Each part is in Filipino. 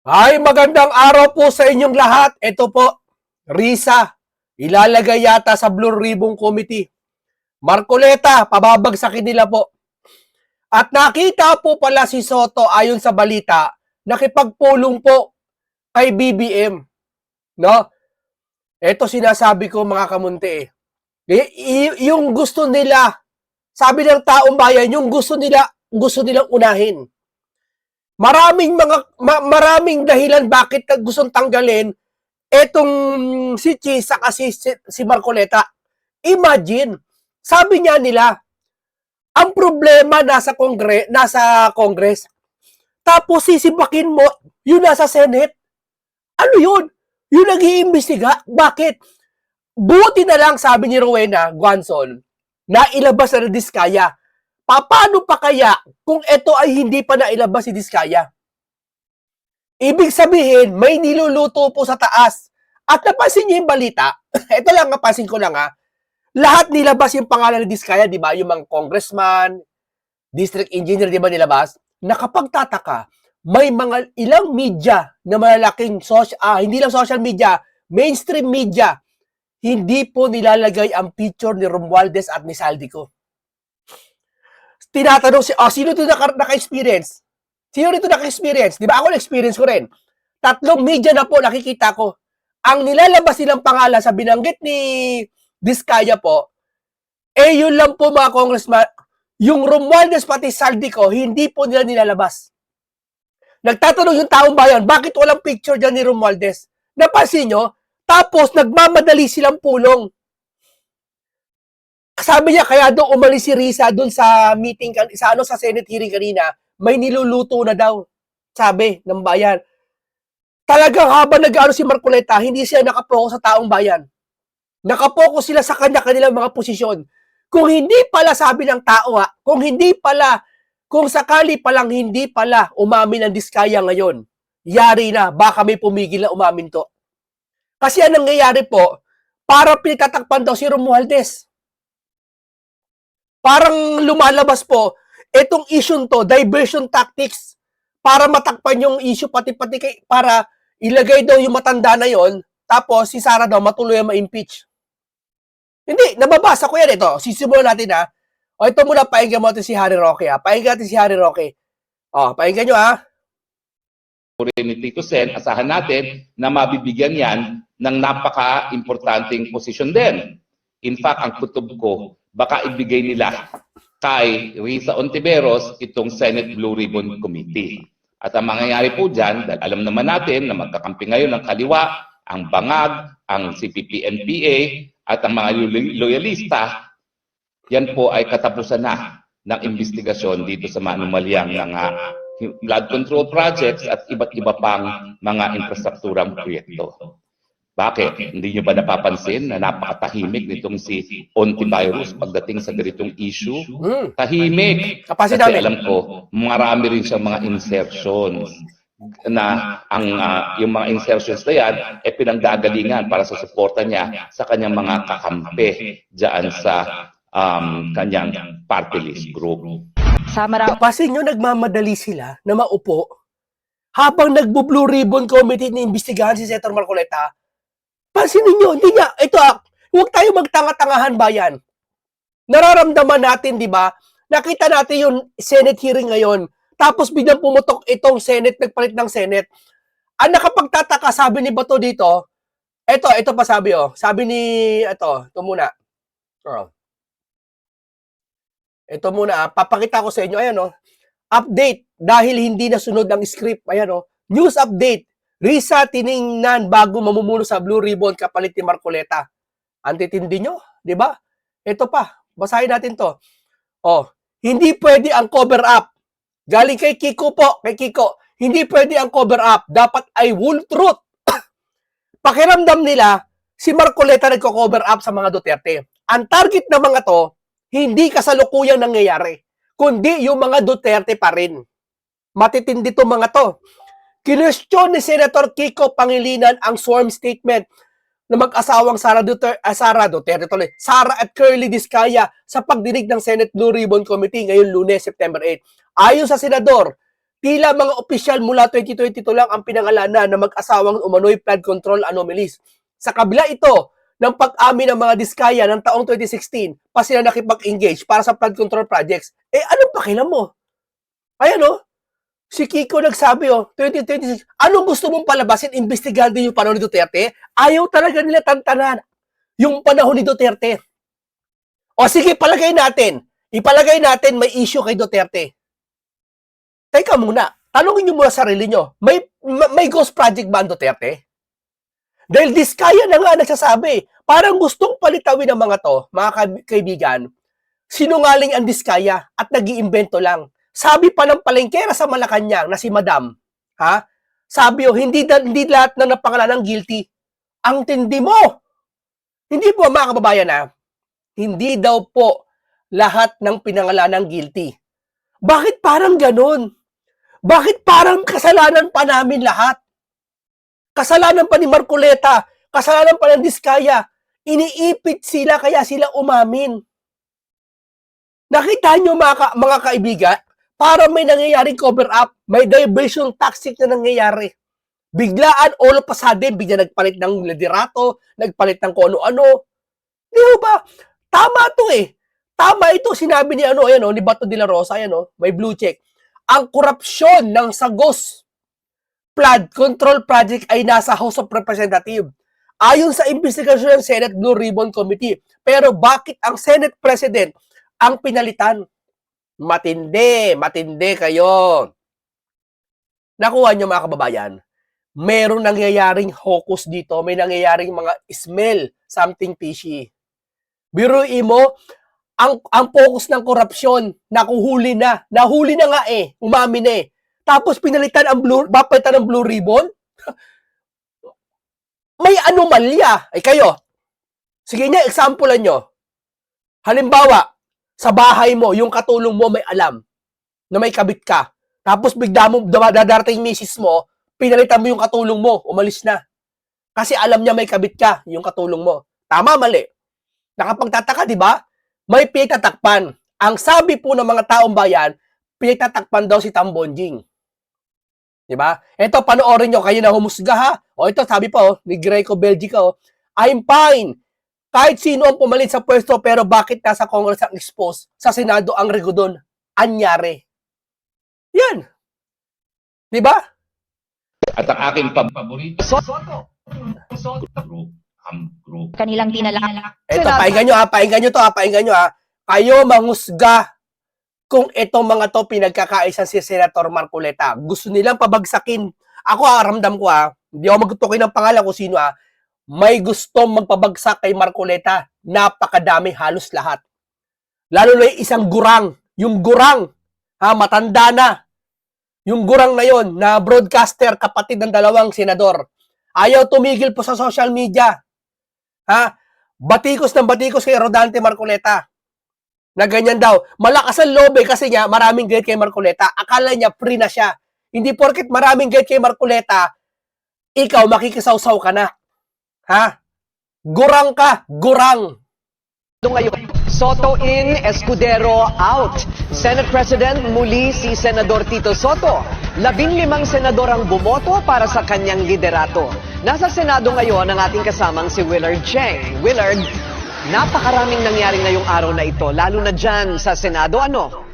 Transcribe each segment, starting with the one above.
Ay, magandang araw po sa inyong lahat. Ito po, Risa. Ilalagay yata sa Blue Ribbon Committee. Marcoleta, pababagsakin nila po. At nakita po pala si Soto ayon sa balita, nakipagpulong po kay BBM. No? Ito sinasabi ko mga kamunti eh. Y- yung gusto nila, sabi ng taong bayan, yung gusto nila, gusto nilang unahin. Maraming mga ma- maraming dahilan bakit gustong tanggalin etong si Chi saka si, si, Marcoleta. Imagine, sabi niya nila, ang problema nasa kongre, nasa Congress. Tapos sisibakin mo, yun nasa Senate. Ano yun? Yung nag-iimbestiga. Bakit? Buti na lang, sabi ni Rowena Guanzon, na ilabas na Diskaya. Paano pa kaya kung ito ay hindi pa nailabas si Diskaya? Ibig sabihin, may niluluto po sa taas. At napansin niyo yung balita, ito lang, napansin ko lang ha, lahat nilabas yung pangalan ni Diskaya, di ba? Yung mga congressman, district engineer, di ba nilabas? Nakapagtataka, may mga ilang media na malalaking social, ah, hindi lang social media, mainstream media, hindi po nilalagay ang picture ni Romualdez at ni Saldico. Tinatanong si, oh, sino ito naka, naka-experience? Sino rito naka-experience? Di ba ako na-experience ko rin. Tatlong media na po nakikita ko. Ang nilalabas nilang pangalan sa binanggit ni Diskaya po, eh yun lang po mga congressman, yung Romualdez pati Saldico, hindi po nila nilalabas. Nagtatanong yung taong bayan, bakit walang picture dyan ni Romualdez? Napansin nyo? Tapos nagmamadali silang pulong. Sabi niya, kaya doon umalis si Risa doon sa meeting, sa ano, sa Senate hearing kanina, may niluluto na daw. Sabi ng bayan. Talagang habang nag-ano si Marcoleta, hindi siya nakapokus sa taong bayan. Nakapokus sila sa kanya-kanilang mga posisyon. Kung hindi pala sabi ng tao ha, kung hindi pala, kung sakali palang hindi pala umamin ang diskaya ngayon, yari na, baka may pumigil na umamin to. Kasi ang nangyayari po, para pinatatakpan daw si Romualdez. Parang lumalabas po, itong issue to, diversion tactics, para matakpan yung issue pati-pati kay, para ilagay daw yung matanda na yon tapos si Sara daw matuloy ma-impeach. Hindi, nababasa ko yan ito. Sisimulan natin ha. O ito muna, painggan mo natin si Harry Roque ha. Painggan natin si Harry Roque. O, painggan nyo ha. ni Tito Sen, asahan natin na mabibigyan yan ng napaka-importanting posisyon din. In fact, ang kutob ko, baka ibigay nila kay Risa Ontiveros itong Senate Blue Ribbon Committee. At ang mangyayari po dyan, dahil alam naman natin na magkakampi ngayon ng kaliwa, ang bangag, ang CPP-NPA, at ang mga lo- loyalista, yan po ay katapusan na ng investigasyon dito sa manumalyang ng ah, blood control projects at iba't iba pang mga infrastrukturang proyekto. Bakit? Hindi nyo ba napapansin na napakatahimik nitong si Ontivirus pagdating sa ganitong issue? Hmm. Tahimik. Kasi alam ko, marami rin siyang mga insertions na ang ah, yung mga insertions na yan ay pinanggagalingan para sa suporta niya sa kanyang mga kakampi diyan sa um, kanyang party list group. Sa marami Kapasin nyo, nagmamadali sila na maupo habang nagbo-blue ribbon committee na imbestigahan si Senator Marcoleta. Pansinin nyo, hindi niya, ito ah, huwag tayo magtanga-tangahan bayan. Nararamdaman natin, di ba? Nakita natin yung Senate hearing ngayon, tapos biglang pumutok itong Senate, nagpalit ng Senate. Ang nakapagtataka, sabi ni Bato dito, ito, ito pa sabi oh, sabi ni, ito, ito muna. Oh. Ito muna, ah. papakita ko sa inyo. Ayan, oh. Update dahil hindi nasunod ang script. Ayan, oh. News update. Risa tiningnan bago mamumuno sa Blue Ribbon kapalit ni Marcoleta. Antitindi nyo, di ba? Ito pa, basahin natin to. Oh, hindi pwede ang cover up. Galing kay Kiko po, kay Kiko. Hindi pwede ang cover up. Dapat ay full truth. Pakiramdam nila, si Marcoleta nagko-cover up sa mga Duterte. Ang target ng mga to, hindi kasalukuyang nangyayari, kundi yung mga Duterte pa rin. Matitindi to mga to. Kinwestiyon ni Senator Kiko Pangilinan ang sworn statement na mag-asawang Sara Duterte, ah, Sara Duterte tuloy, Sara at Curly Discaya sa pagdinig ng Senate Blue Ribbon Committee ngayong lunes, September 8. Ayon sa senador, Tila mga opisyal mula 2022 lang ang pinangalanan na mag-asawang umano'y flood control anomalies. Sa kabila ito ng pag-amin ng mga diskaya ng taong 2016 pa sila nakipag-engage para sa flood control projects. Eh, anong pakialam mo? Ayan oh, si Kiko nagsabi oh, 2026, anong gusto mong palabasin? Investigahan din yung panahon ni Duterte? Ayaw talaga nila tantanan yung panahon ni Duterte. O sige, palagay natin. Ipalagay natin may issue kay Duterte. Teka muna, tanongin nyo muna sarili nyo, may, ma- may ghost project ba ang Duterte? Dahil diskaya na nga nagsasabi, parang gustong palitawin ng mga to, mga kaib- kaibigan, sinungaling ang diskaya at nag iimbento lang. Sabi pa ng palengkera sa Malacanang na si Madam, ha? Sabi o, hindi, hindi lahat na napangalanan guilty. Ang tindi mo! Hindi po, mga kababayan, ha? Hindi daw po lahat ng pinangalanan guilty. Bakit parang ganun? Bakit parang kasalanan pa namin lahat? Kasalanan pa ni Marcoleta, kasalanan pa ng Diskaya. Iniipit sila kaya sila umamin. Nakita nyo mga, ka- mga kaibigan, para may nangyayaring cover up, may diversion tactic na nangyayari. Biglaan, all of a sudden, bigla nagpalit ng liderato, nagpalit ng kung ano-ano. Di ba? Tama to eh. Tama ito, sinabi ni ano, ayan oh, ni Bato de la Rosa, ayan oh, may blue check. Ang korupsyon ng Sagos Flood Control Project ay nasa House of Representatives. Ayon sa investigasyon ng Senate Blue Ribbon Committee. Pero bakit ang Senate President ang pinalitan? Matindi, matindi kayo. Nakuha nyo mga kababayan, meron nangyayaring hocus dito, may nangyayaring mga smell, something fishy. Biruin mo, ang, ang focus ng korupsyon, nakuhuli na. Nahuli na nga eh, umamin na eh. Tapos pinalitan ang blue, papalitan ng blue ribbon? May anomalya. Ay kayo, sige niya, examplean nyo. Halimbawa, sa bahay mo, yung katulong mo may alam na may kabit ka. Tapos bigla mo, dadarating misis mo, pinalitan mo yung katulong mo, umalis na. Kasi alam niya may kabit ka, yung katulong mo. Tama, mali. Nakapagtataka, di ba? May pinagtatakpan. Ang sabi po ng mga taong bayan, pinagtatakpan daw si Tambonjing. Di ba? Ito, panoorin nyo, kayo na humusga ha. O ito, sabi pa, oh, ni Greco Belgica, oh, I'm fine. Kahit sino ang pumalit sa pwesto, pero bakit nasa Congress ang expose? Sa Senado ang regodon. Anyari. Yan. Di ba? At ang aking paborito, Soto. Soto. Group. Am group. kanilang tinala. Ito, painggan nyo ha, painggan nyo to ha, painggan nyo ha. Kayo manghusga kung itong mga to pinagkakaisa si Senator Marcoleta. Gusto nilang pabagsakin. Ako ha, ramdam ko ha, hindi ako magtutukoy ng pangalan kung sino ha, may gustong magpabagsak kay Marcoleta. Napakadami, halos lahat. Lalo na isang gurang. Yung gurang, ha, matanda na. Yung gurang na yon na broadcaster, kapatid ng dalawang senador. Ayaw tumigil po sa social media. Ha? Batikos ng batikos kay Rodante Marcoleta. Na ganyan daw. Malakas ang loob eh, kasi niya maraming gate kay Marcoleta. Akala niya free na siya. Hindi porket maraming gate kay Marcoleta, ikaw makikisawsaw ka na. Ha? Gurang ka, gurang. ngayon. Soto in, Escudero out. Senate President muli si Senador Tito Soto. Labing limang senador ang bumoto para sa kanyang liderato. Nasa Senado ngayon ang ating kasamang si Willard Cheng. Willard, napakaraming nangyari ngayong araw na ito, lalo na dyan sa Senado. Ano?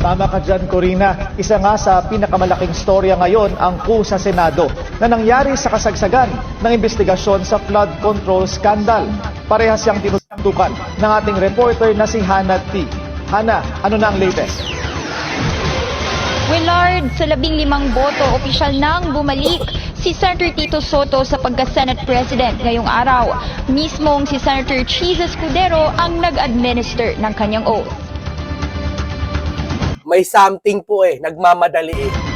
Tama ka dyan, Corina. Isa nga sa pinakamalaking storya ngayon ang coup sa Senado na nangyari sa kasagsagan ng investigasyon sa flood control scandal. Parehas siyang tinutukan ng ating reporter na si Hannah T. Hannah, ano na ang latest? Willard, sa labing limang boto, opisyal nang bumalik si Senator Tito Soto sa pagka-Senate President ngayong araw. Mismong si Senator Cheese Escudero ang nag-administer ng kanyang oath. May something po eh, nagmamadali eh.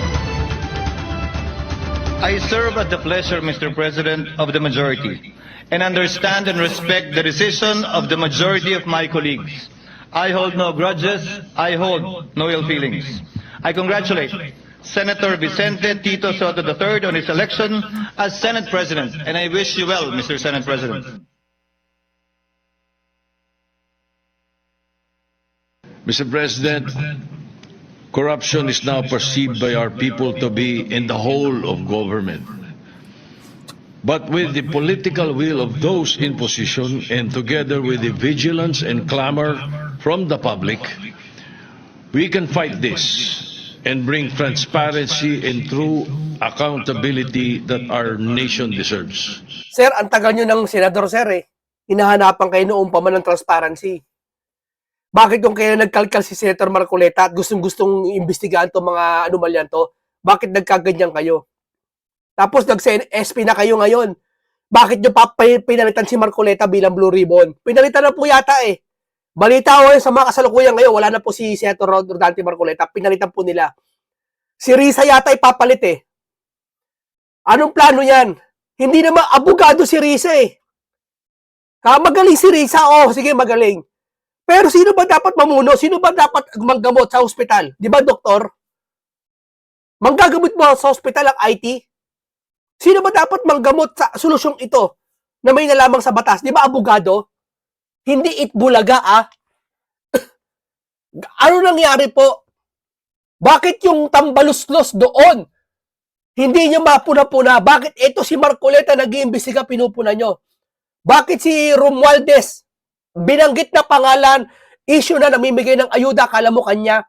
I serve at the pleasure, Mr. President, of the majority, and understand and respect the decision of the majority of my colleagues. I hold no grudges, I hold no ill feelings. I congratulate Senator Vicente Tito Soto III on his election as Senate President, and I wish you well, Mr. Senate President. Mr. President, corruption is now perceived by our people to be in the whole of government. But with the political will of those in position and together with the vigilance and clamor from the public, we can fight this and bring transparency and true accountability that our nation deserves. Sir, ang tagal nyo ng senador, sir eh. Hinahanapan kayo noong pa man ng transparency. Bakit yung kaya nagkalkal si Senator Marcoleta at gustong-gustong imbestigahan to mga anomalyan to? Bakit nagkaganyan kayo? Tapos nag-SP na kayo ngayon. Bakit nyo pa pinalitan si Marcoleta bilang Blue Ribbon? Pinalitan na po yata eh. Balita ko yun sa mga kasalukuyan ngayon, wala na po si Senator Rod Rodante Marcoleta. Pinalitan po nila. Si Risa yata ipapalit eh. Anong plano yan? Hindi naman abogado si Risa eh. Magaling si Risa. Oh, sige, magaling. Pero sino ba dapat mamuno? Sino ba dapat manggamot sa ospital? Di ba, doktor? Manggagamot mo sa ospital ang IT? Sino ba dapat manggamot sa solusyong ito na may nalamang sa batas? Di ba, abogado? Hindi itbulaga, ah. ano nangyari po? Bakit yung tambaluslos doon? Hindi nyo mapuna-puna. Bakit ito si Marcoleta nag-iimbestiga pinupuna nyo? Bakit si Romualdez, binanggit na pangalan, issue na namimigay ng ayuda, kala mo kanya.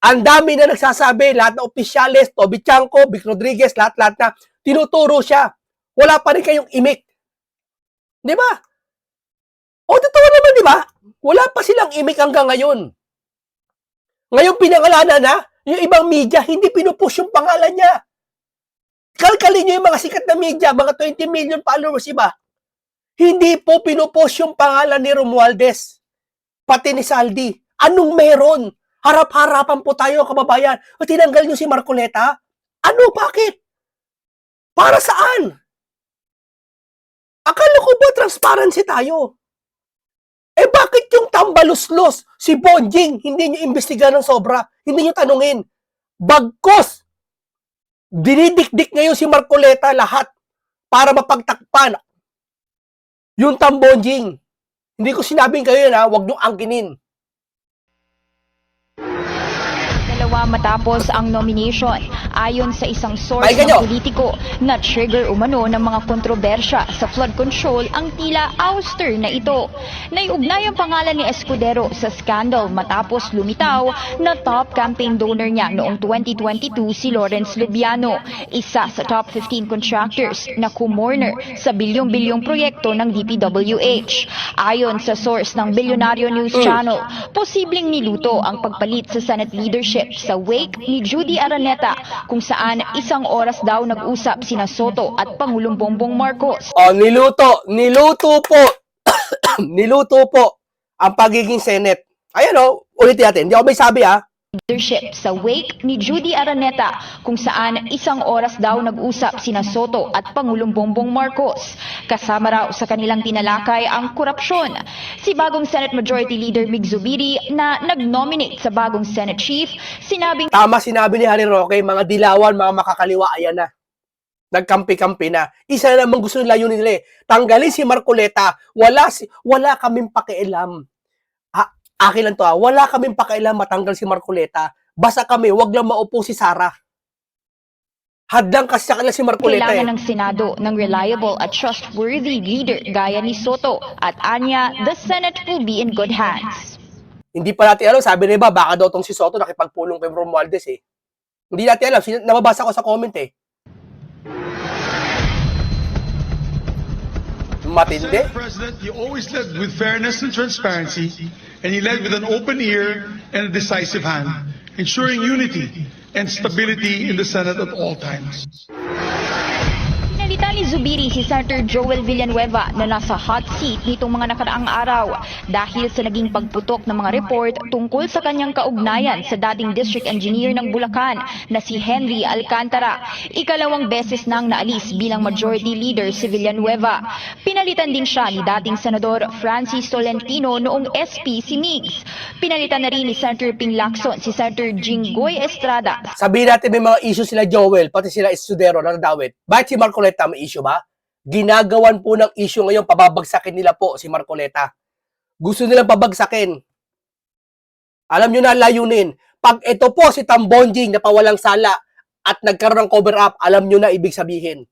Ang dami na nagsasabi, lahat na opisyales, Toby Chanko, Vic Rodriguez, lahat-lahat na, tinuturo siya. Wala pa rin kayong imik. Di ba? O, totoo naman, di ba? Wala pa silang imik hanggang ngayon. Ngayon pinangalanan na, yung ibang media, hindi pinupush yung pangalan niya. Kalkalin nyo yung mga sikat na media, mga 20 million followers, iba. Hindi po pinupost yung pangalan ni Romualdez. Pati ni Saldi. Anong meron? Harap-harapan po tayo, kababayan. O tinanggal nyo si Marcoleta? Ano? Bakit? Para saan? Akala ko ba transparency tayo? Eh bakit yung tambaluslos, si Bonjing, hindi nyo imbestigahan ng sobra? Hindi nyo tanungin. Bagkos, dinidikdik ngayon si Marcoleta lahat para mapagtakpan yung tambonjing. Hindi ko sinabing kayo na wag nyo angkinin. Matapos ang nomination ayon sa isang source ng politiko na trigger umano ng mga kontrobersya sa flood control ang tila ouster na ito. Naiugnay ang pangalan ni Escudero sa scandal matapos lumitaw na top campaign donor niya noong 2022 si Lawrence Lubiano, isa sa top 15 contractors na kumorner sa bilyong-bilyong proyekto ng DPWH. Ayon sa source ng Bilyonaryo News Channel, posibleng niluto ang pagpalit sa Senate leadership sa wake ni Judy Araneta kung saan isang oras daw nag-usap sina Soto at Pangulong Bongbong Marcos. O, niluto. Niluto po. niluto po ang pagiging Senate. Ayan o, ulitin natin. Hindi ako may sabi ah. Leadership sa wake ni Judy Araneta kung saan isang oras daw nag-usap sina Soto at Pangulong Bongbong Marcos. Kasama raw sa kanilang tinalakay ang korupsyon. Si bagong Senate Majority Leader Mig Zubiri na nag-nominate sa bagong Senate Chief, sinabing Tama sinabi ni Harry Roque, mga dilawan, mga makakaliwa, ayan na. Nagkampi-kampi na. Isa na naman gusto nila yun nila eh. Tanggalin si Marcoleta. Wala, si, wala kaming pakialam. Akin lang to ha. Wala kaming pakialam matanggal si Marcoleta. Basta kami, wag lang maupo si Sara. Hadlang kasi sa kanila si Marcoleta eh. kailangan ng Senado ng reliable at trustworthy leader gaya ni Soto at Anya, the Senate will be in good hands. Hindi pa natin alam, sabi na iba, baka daw tong si Soto nakipagpulong kay Romualdez eh. Hindi natin alam, Sin- nababasa ko sa comment eh. Matindi. President, you always led with fairness and transparency, and you led with an open ear and a decisive hand, ensuring unity and stability in the Senate at all times. Pinalita ni Zubiri si Senator Joel Villanueva na nasa hot seat nitong mga nakaraang araw dahil sa naging pagputok ng mga report tungkol sa kanyang kaugnayan sa dating district engineer ng Bulacan na si Henry Alcantara. Ikalawang beses nang naalis bilang majority leader si Villanueva. Pinalitan din siya ni dating Senador Francis Tolentino noong SP si Migs. Pinalitan na rin ni Senator Ping Lacson si Senator Jinggoy Estrada Sabihin natin may mga issue sila Joel, pati sila Estudero na nadawit. Bakit si Marcoleta may issue ba? Ginagawan po ng issue ngayon, pababagsakin nila po si Marcoleta. Gusto nilang pabagsakin. Alam nyo na layunin, pag ito po si Tambonjing na pawalang sala at nagkaroon ng cover up, alam nyo na ibig sabihin.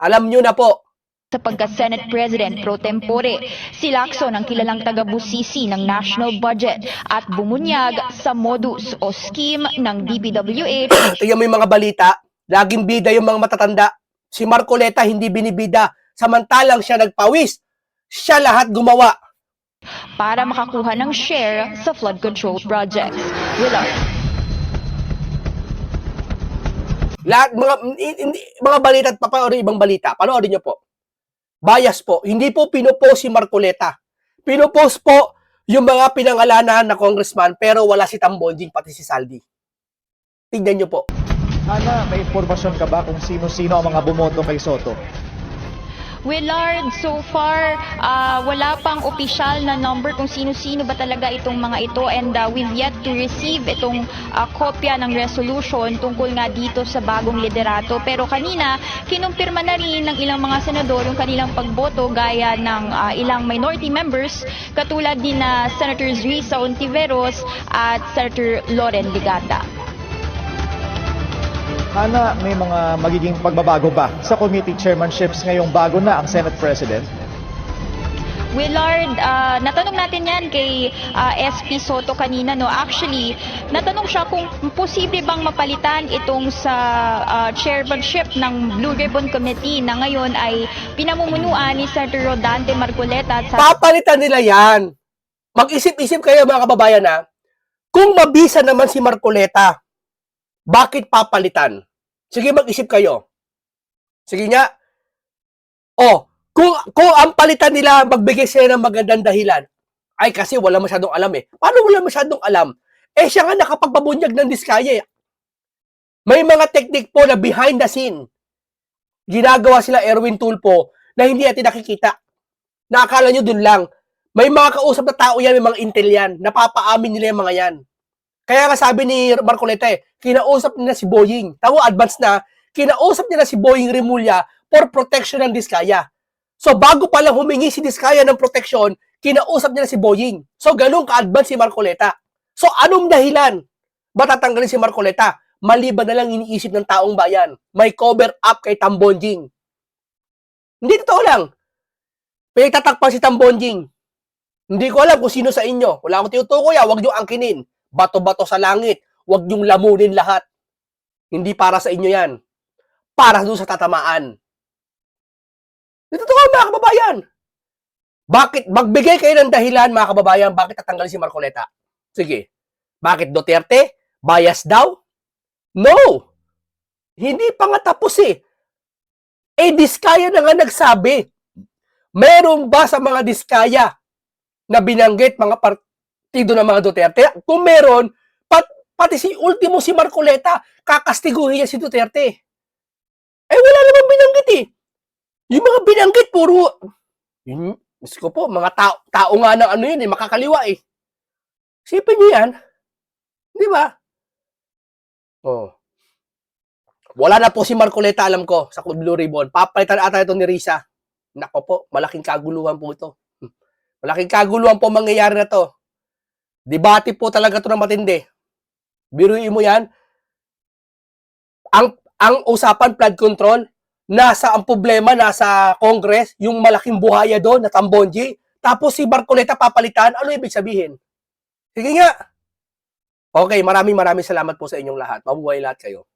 Alam nyo na po. sa pagka-Senate President pro tempore. Si Lacson ang kilalang taga-busisi ng national budget at bumunyag sa modus o scheme ng DPWH Tingnan mo yung mga balita, laging bida yung mga matatanda. Si Marcoleta hindi binibida, samantalang siya nagpawis. Siya lahat gumawa. para makakuha ng share sa flood control projects. Willard. Lahat, mga, hindi, mga balita at papanoorin ibang balita, panoorin nyo po. Bias po. Hindi po pinopost si Marcoleta. Pinopost po yung mga pinangalanan na congressman pero wala si Tambonjing pati si Saldi. Tignan nyo po. Ana, may impormasyon ka ba kung sino-sino ang mga bumoto kay Soto? Willard, so far, ah, wala pang opisyal na number kung sino-sino ba talaga itong mga ito and ah, we've yet to receive itong ah, kopya ng resolution tungkol nga dito sa bagong liderato. Pero kanina, kinumpirma na rin ng ilang mga senador yung kanilang pagboto gaya ng ah, ilang minority members katulad din na Senators Risa Ontiveros at Senator Loren Ligata. Ana, may mga magiging pagbabago ba sa committee chairmanships ngayong bago na ang Senate President? Willard, ah, natanong natin yan kay ah, SP Soto kanina. No? Actually, natanong siya kung posible bang mapalitan itong sa ah, chairmanship ng Blue Ribbon Committee na ngayon ay pinamumunuan ni Senator Rodante Marcoleta at sa Papalitan nila yan. Mag-isip-isip kayo mga kababayan ha. Kung mabisa naman si Marcoleta, bakit papalitan? Sige, mag-isip kayo. Sige nga. O, kung, kung ang palitan nila, magbigay sila ng magandang dahilan. Ay, kasi wala masyadong alam eh. Paano wala masyadong alam? Eh, siya nga nakapagpabunyag ng diskaya. eh. May mga technique po na behind the scene. Ginagawa sila Erwin Tulpo na hindi natin nakikita. Nakakala nyo dun lang. May mga kausap na tao yan, may mga intel yan. Napapaamin nila yung mga yan. Kaya nga sabi ni Marcoleta eh, kinausap nila si Boeing. Tawo advance na, kinausap nila si Boeing Rimulya for protection ng Diskaya. So bago pa lang humingi si Diskaya ng protection, kinausap nila si Boeing. So ganun ka-advance si Marcoleta. So anong dahilan? Matatanggalin si Marcoleta? Maliban na lang iniisip ng taong bayan. May cover up kay Tambonjing. Hindi totoo lang. Pinagtatakpan si Tambonjing. Hindi ko alam kung sino sa inyo. Wala akong tinutukoy, ah. huwag niyo angkinin. Bato-bato sa langit. Huwag niyong lamunin lahat. Hindi para sa inyo yan. Para doon sa tatamaan. Hindi totoo mga kababayan. Bakit? Magbigay kayo ng dahilan mga kababayan bakit tatanggalin si Marcoleta. Sige. Bakit Duterte? Bias daw? No! Hindi pa nga tapos eh. Eh, Diskaya na nga nagsabi. Meron ba sa mga Diskaya na binanggit mga partido ng mga Duterte? Kung meron, pat, pati si ultimo si Marcoleta, kakastiguhin niya si Duterte. Eh, wala namang binanggit eh. Yung mga binanggit, puro, yun, Diyos ko po, mga tao, tao nga ng ano yun eh, makakaliwa eh. Sipin niyo yan. Di ba? Oh. Wala na po si Marcoleta, alam ko, sa Blue Ribbon. Papalitan ata ito ni Risa. Nako po, malaking kaguluhan po ito. Malaking kaguluhan po mangyayari na to. Debate po talaga to ng matindi. Biruin mo yan. Ang, ang usapan flood control, nasa ang problema, nasa Congress, yung malaking buhaya doon, na Tambonji. Tapos si Marcoleta papalitan, ano ibig sabihin? Sige nga. Okay, maraming maraming salamat po sa inyong lahat. Mabuhay lahat kayo.